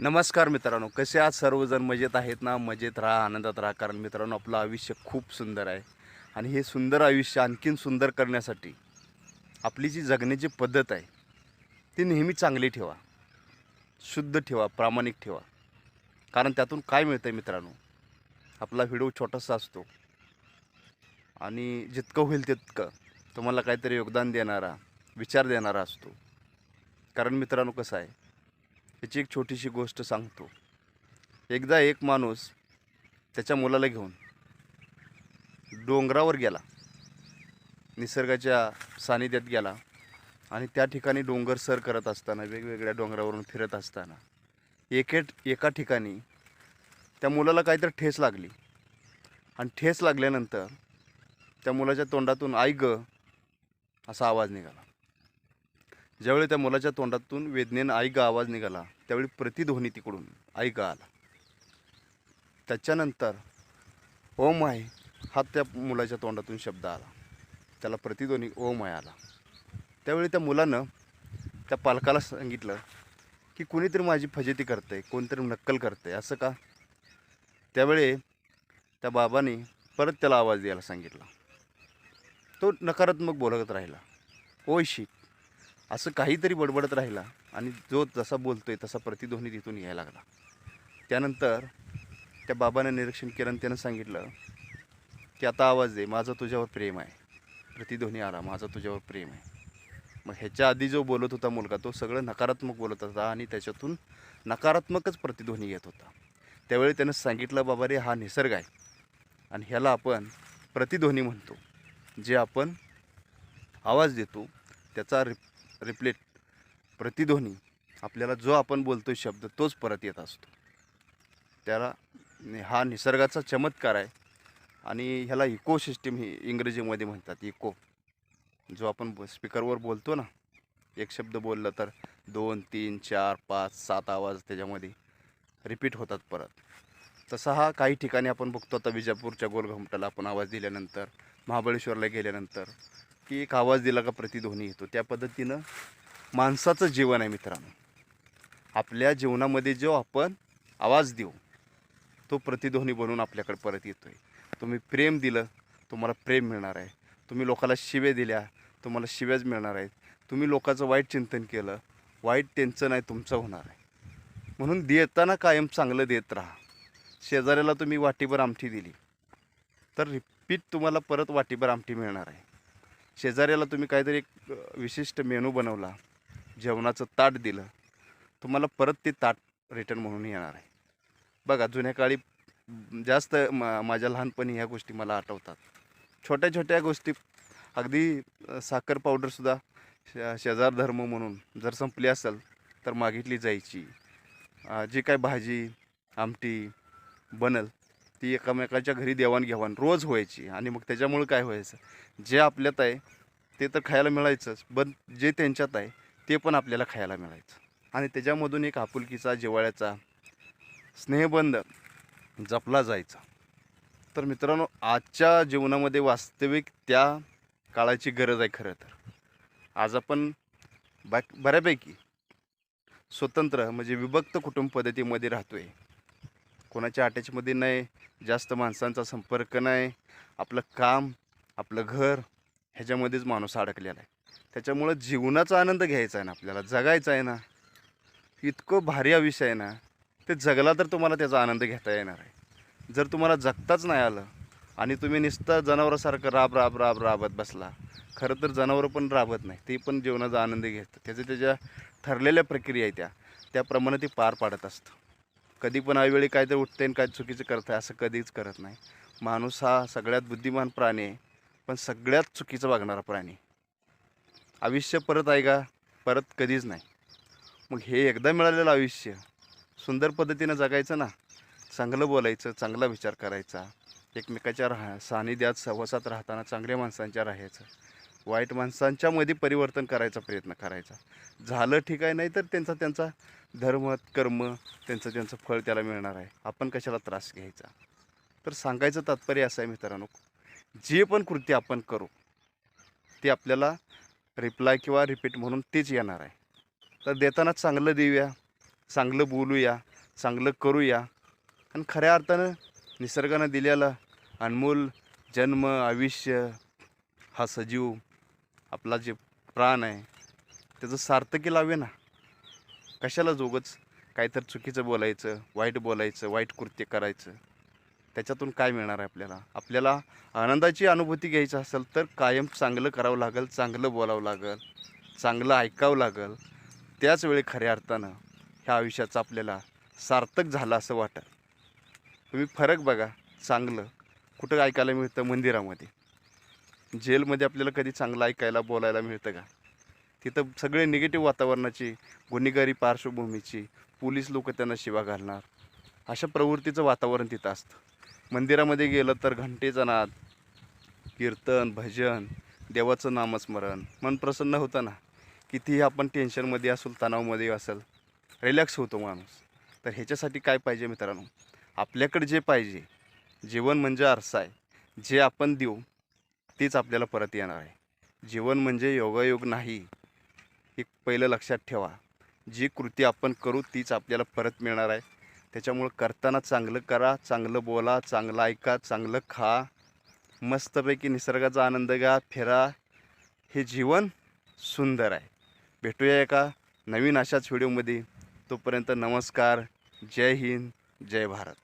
नमस्कार मित्रांनो कसे आज सर्वजण मजेत आहेत ना? मजेत राहा आनंदात राहा कारण मित्रांनो आपलं आयुष्य खूप सुंदर आहे. आणि हे सुंदर आयुष्य आणखीन सुंदर करण्यासाठी आपली जी जगण्याची पद्धत आहे ती नेहमी चांगली ठेवा. शुद्ध ठेवा प्रामाणिक ठेवा. कारण त्यातून काय मिळतं आहे मित्रांनो? आपला व्हिडिओ छोटासा असतो. आणि जितकं होईल तितकं तुम्हाला काहीतरी योगदान देणारा विचार देणारा असतो. कारण मित्रांनो कसं आहे? याची एक छोटीशी गोष्ट सांगतो. एकदा एक माणूस त्याच्या मुलाला घेऊन डोंगरावर गेला. निसर्गाच्या सानिध्यात गेला आणि त्या ठिकाणी डोंगर सर करत असताना वेगवेगळ्या डोंगरावरून फिरत असताना एके एका ठिकाणी त्या मुलाला काहीतरी ठेस लागली. आणि ठेस लागल्यानंतर त्या मुलाच्या तोंडातून आई ग असा आवाज निघाला. ज्यावेळी त्या मुलाच्या तोंडातून वेदनेनं आई गा आवाज निघाला त्यावेळी प्रतिध्वनी तिकडून आई गा आला. त्याच्यानंतर ओम आहे हा त्या मुलाच्या तोंडातून शब्द आला. त्याला प्रतिध्वनी ओम आहे आला. त्यावेळी त्या मुलानं त्या पालकाला सांगितलं की कुणीतरी माझी फजेती करते कोणतरी नक्कल करते असं का? त्यावेळी त्या बाबाने परत त्याला आवाज द्यायला सांगितला. तो नकारात्मक बोलत राहिला. ओ शी असं काहीतरी बडबडत राहिला आणि जो जसा बोलतोय तसा प्रतिध्वनी तिथून यायला लागला. त्यानंतर त्या बाबानं निरीक्षण केलं आणि त्यानं सांगितलं की आता आवाज दे माझं तुझ्यावर प्रेम आहे. प्रतिध्वनी आला माझं तुझ्यावर प्रेम आहे. मग ह्याच्या आधी जो बोलत होता मुलगा तो सगळं नकारात्मक बोलत होता आणि त्याच्यातून नकारात्मकच प्रतिध्वनी येत होता. त्यावेळी त्यानं सांगितलं बाबा रे हा निसर्ग आहे आणि ह्याला आपण प्रतिध्वनी म्हणतो. जे आपण आवाज देतो त्याचा रिप रिप्लेट. प्रतिध्वनी. आपल्याला जो आपण बोलतो शब्द तोच परत येत असतो. त्याला हा निसर्गाचा चमत्कार आहे. आणि ह्याला इको सिस्टीम ही इंग्रजीमध्ये म्हणतात इको जो आपण ब- स्पीकरवर बोलतो ना एक शब्द बोललं तर दोन तीन चार पाच सात आवाज त्याच्यामध्ये रिपीट होतात परत. तसा हा काही ठिकाणी आपण बघतो. आता विजापूरच्या गोलघमटाला आपण आवाज दिल्यानंतर महाबळेश्वरला गेल्यानंतर की एक आवाज दिला का प्रतिध्वनी येतो. त्या पद्धतीनं माणसाचं जीवन आहे मित्रांनो. आपल्या जीवनामध्ये जो आपण आवाज देऊ तो प्रतिध्वनी बनून आपल्याकडे परत येतो आहे तुम्ही प्रेम दिलं तुम्हाला प्रेम मिळणार आहे. तुम्ही लोकाला शिव्या दिल्या तुम्हाला शिव्याच मिळणार आहेत. तुम्ही लोकांचं वाईट चिंतन केलं वाईट त्यांचं नाही तुमचं होणार आहे. म्हणून देताना कायम चांगलं देत राहा. शेजाऱ्याला तुम्ही वाटीभर आमठी दिली तर रिपीट तुम्हाला परत वाटीभर आमटी मिळणार आहे. शेजाऱ्याला तुम्ही काहीतरी एक विशिष्ट मेनू बनवला. जेवणाचं ताट दिलं. तुम्हाला परत ते ताट रिटर्न म्हणून येणार आहे. बघा जुन्या काळी जास्त मा माझ्या लहानपणी ह्या गोष्टी मला आठवतात. छोट्या छोट्या गोष्टी अगदी साखर पावडरसुद्धा शे शेजार धर्म म्हणून जर संपली असेल तर मागितली जायची. जी काय भाजी आमटी बनल ती एकामेकाच्या घरी देवाणघेवाण रोज व्हायची आणि मग त्याच्यामुळं काय व्हायचं? जे आपल्यात आहे ते तर खायला मिळायचंच पण जे त्यांच्यात आहे ते पण आपल्याला खायला मिळायचं. आणि त्याच्यामधून एक आपुलकीचा जिव्हाळ्याचा स्नेहबंध जपला जायचा. तर मित्रांनो आजच्या जीवनामध्ये वास्तविक त्या काळाची गरज आहे खरं तर. आज आपण बा बऱ्यापैकी स्वतंत्र म्हणजे विभक्त कुटुंब पद्धतीमध्ये राहतो आहे कोणाच्या अटॅचमध्ये नाही जास्त माणसांचा संपर्क नाही आपलं काम आपलं घर ह्याच्यामध्येच माणूस अडकलेला आहे. त्याच्यामुळं जीवनाचा आनंद घ्यायचा आहे ना आपल्याला जगायचा आहे ना इतकं भारी आयुष्य आहे ना ते जगला तर तुम्हाला त्याचा आनंद घेता येणार आहे. जर तुम्हाला जगताच नाही आलं आणि तुम्ही नुसतं जनावरासारखं राब राब राब राबत बसला खरं तर जनावरं पण राबत नाही ते पण जीवनाचा आनंद घेतं. त्याचं त्याच्या ठरलेल्या प्रक्रिया आहे त्या. त्याप्रमाणे ते पार पाडत असतं. कधी पण आईवेळी काय तर उठते आणि काय चुकीचं करत आहे असं कधीच करत नाही. माणूस हा सगळ्यात बुद्धिमान प्राणी आहे पण सगळ्यात चुकीचं वागणारा प्राणी आयुष्य परत आहे का? परत कधीच नाही. मग हे एकदा मिळालेलं आयुष्य सुंदर पद्धतीनं जगायचं ना? चांगलं बोलायचं चांगला विचार करायचा एकमेकाच्या राहा सानिध्यात सहवासात राहताना चांगल्या माणसांच्या राहायचं. वाईट माणसांच्यामध्ये परिवर्तन करायचा प्रयत्न करायचा. झालं ठीक आहे नाही तर त्यांचा त्यांचा धर्म कर्म त्यांचं त्यांचं फळ त्याला मिळणार आहे. आपण कशाला त्रास घ्यायचा? तर सांगायचं तात्पर्य असं आहे मित्रांनो जे पण कृती आपण करू ते आपल्याला रिप्लाय किंवा रिपीट म्हणून तेच येणार आहे. तर देताना चांगलं देऊया चांगलं बोलूया चांगलं करूया. आणि खऱ्या अर्थानं निसर्गानं दिलेला अनमोल जन्म आयुष्य हा सजीव आपला जे प्राण आहे त्याचं सार्थकी लावे ना. कशाला जोगच? काहीतरी चुकीचं बोलायचं वाईट बोलायचं वाईट कृत्य करायचं. त्याच्यातून काय मिळणार आहे आपल्याला? आपल्याला आनंदाची अनुभूती घ्यायची असेल तर कायम चांगलं करावं लागेल चांगलं बोलावं लागेल चांगलं ऐकावं लागेल. त्याच वेळी खऱ्या अर्थानं ह्या आयुष्याचं आपल्याला सार्थक झालं असं वाटत. तुम्ही फरक बघा चांगलं. कुठं ऐकायला मिळतं? मंदिरामध्ये. जेलमध्ये आपल्याला कधी चांगलं ऐकायला बोलायला मिळतं का? तिथं सगळे निगेटिव्ह वातावरणाची गुन्हेगारी पार्श्वभूमीची पोलीस लोक त्यांना शिवा घालणार. अशा प्रवृत्तीचं वातावरण तिथं असतं. मंदिरामध्ये गेलं तर घंटेचा नाद कीर्तन भजन देवाचं नामस्मरण. मन प्रसन्न होतं ना? कितीही आपण टेन्शनमध्ये असेल तणावमध्ये असेल रिलॅक्स होतो माणूस. तर ह्याच्यासाठी काय पाहिजे मित्रांनो? आपल्याकडे जे पाहिजे जीवन म्हणजे आरसा आहे. जे आपण देऊ तीच आपल्याला परत येणार आहे. जीवन म्हणजे योगायोग नाही. हे पहिलं लक्षात ठेवा. जी कृती आपण करू तीच आपल्याला परत मिळणार आहे. त्याच्यामुळं करताना चांगलं करा चांगलं बोला चांगलं ऐका चांगलं खा. मस्तपैकी निसर्गाचा आनंद घ्या फिरा. हे जीवन सुंदर आहे. भेटूया एका नवीन अशाच व्हिडिओमध्ये. तोपर्यंत नमस्कार. जय हिंद. जय भारत.